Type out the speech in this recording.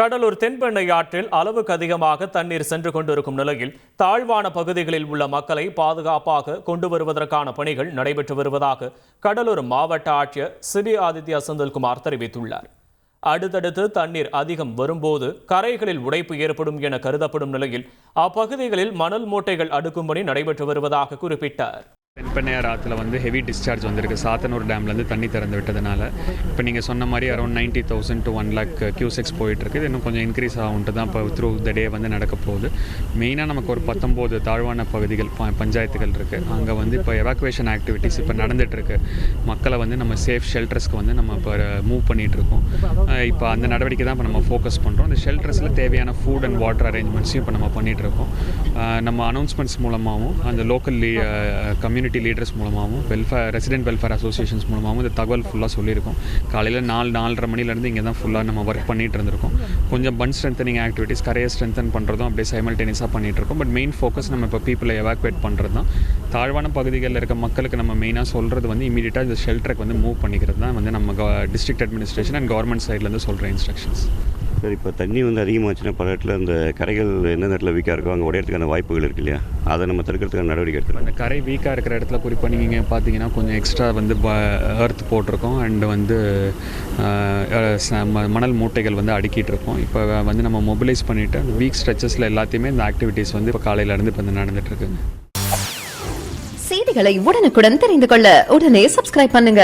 கடலூர் தென்பெண்ணை ஆற்றில் அளவுக்கு அதிகமாக தண்ணீர் சென்று கொண்டிருக்கும் நிலையில் தாழ்வான பகுதிகளில் உள்ள மக்களை பாதுகாப்பாக கொண்டு வருவதற்கான பணிகள் நடைபெற்று வருவதாக கடலூர் மாவட்ட ஆட்சியர் சிபி ஆதித்யா செந்தில்குமார் தெரிவித்துள்ளார். அடுத்தடுத்து தண்ணீர் அதிகம் வரும்போது கரைகளில் உடைப்பு ஏற்படும் என கருதப்படும் நிலையில் அப்பகுதிகளில் மணல் மூட்டைகள் அடுக்கும் பணி நடைபெற்று வருவதாக குறிப்பிட்டார். தென்பெண்ணையார் ஆற்றுல வந்து ஹெவி டிஸ்சார்ஜ் வந்திருக்கு. சாத்தனூர் டேம்லேருந்து தண்ணி திறந்து விட்டதுனால. இப்போ நீங்கள் சொன்ன மாதிரி around ninety thousand to one lakh cusecs போயிட்டுருக்கு. இது இன்னும் கொஞ்சம் இன்க்ரீஸ் ஆகும்ட்டு தான் இப்போ த்ரூ த டே வந்து நடக்க போகுது. மெயினாக நமக்கு ஒரு பத்தொம்போது தாழ்வான பகுதிகள் ப பஞ்சாயத்துகள் இருக்குது அங்கே வந்து இப்போ எவாக்குவேஷன் ஆக்டிவிட்டீஸ் இப்போ நடந்துகிட்ருக்கு மக்களை வந்து நம்ம சேஃப் ஷெல்டர்ஸ்க்கு வந்து நம்ம இப்போ மூவ் uh, பண்ணிகிட்ருக்கோம் இப்போ அந்த நடவடிக்கை தான் இப்போ நம்ம ஃபோக்கஸ் பண்ணுறோம் அந்த ஷெல்டர்ஸில் தேவையான ஃபுட் அண்ட் வாட்டர் அரேஞ்ச்மெண்ட்ஸையும் இப்போ நம்ம பண்ணிகிட்ருக்கோம் நம்ம அனௌன்ஸ்மெண்ட்ஸ் மூலமாகவும் அந்த லோக்கல் கம்யூனிட்டி லீடர்ஸ் மூலமாகவும் வெல்ஃபேர் ரெசிடென்ட் வெல்ஃபேர் அசோசியேஷன்ஸ் மூலமாகவும் இந்த தகவல் ஃபுல்லாக சொல்லியிருக்கோம். காலையில் நாலு நாலரை மணிலேருந்து இங்கே தான் ஃபுல்லாக நம்ம ஒர்க் பண்ணிகிட்டு இருந்திருக்கோம். கொஞ்சம் பன் ஸ்ட்ரென்தனிங் ஆக்டிவிட்டீஸ் கரையை ஸ்ட்ரென்தன் பண்ணுறதும் அப்படியே சைமல்டேனியஸாக பண்ணிகிட்டு இருக்கோம். பட் மெயின் ஃபோக்கஸ் நம்ம இப்போ பீப்புளை எவாக்குவேட் பண்ணுறது தான் தாழ்வான பகுதிகளில் இருக்க மக்களுக்கு நம்ம மெயினாக சொல்கிறது வந்து இமீடியட்டாக இந்த ஷெல்டருக்கு வந்து மூவ் பண்ணிக்கிறது தான் வந்து நம்ம டிஸ்ட்ரிக்ட் அட்மினிஸ்ட்ரேஷன் அண்ட் கவர்மெண்ட் சைட்லேருந்து சொல்கிற இன்ஸ்ட்ரக்ஷன்ஸ் சார் இப்போ தண்ணி வந்து அதிகமாச்சுன்னா பல இடத்துல இந்த கரைகள் எந்தெந்த இடத்துல வீக்காக இருக்கோ அங்கே உடையறதுக்கான வாய்ப்புகள் இருக்கு இல்லையா? அதை நம்ம தடுக்கிறதுக்கான நடவடிக்கை எடுத்துக்கலாம் அந்த கரை வீக்காக இருக்கிற இடத்துல குறிப்பாக நீங்கள் பார்த்தீங்கன்னா கொஞ்சம் எக்ஸ்ட்ரா வந்து எர்த் போட்டிருக்கோம். அண்ட் வந்து அஹ், ச- ம- மணல் மூட்டைகள் வந்து அடுக்கிட்டு இருக்கோம். இப்போ வந்து நம்ம மொபிலைஸ் பண்ணிவிட்டு அந்த வீக் ஸ்ட்ரெச்சஸில் எல்லாத்தையுமே இந்த ஆக்டிவிட்டீஸ் வந்து இப்போ காலையிலேருந்து இப்போ வந்து நடந்துட்டுருக்கு செய்திகளை உடனுக்குடன் தெரிந்து கொள்ள உடனே சப்ஸ்கிரைப் பண்ணுங்க.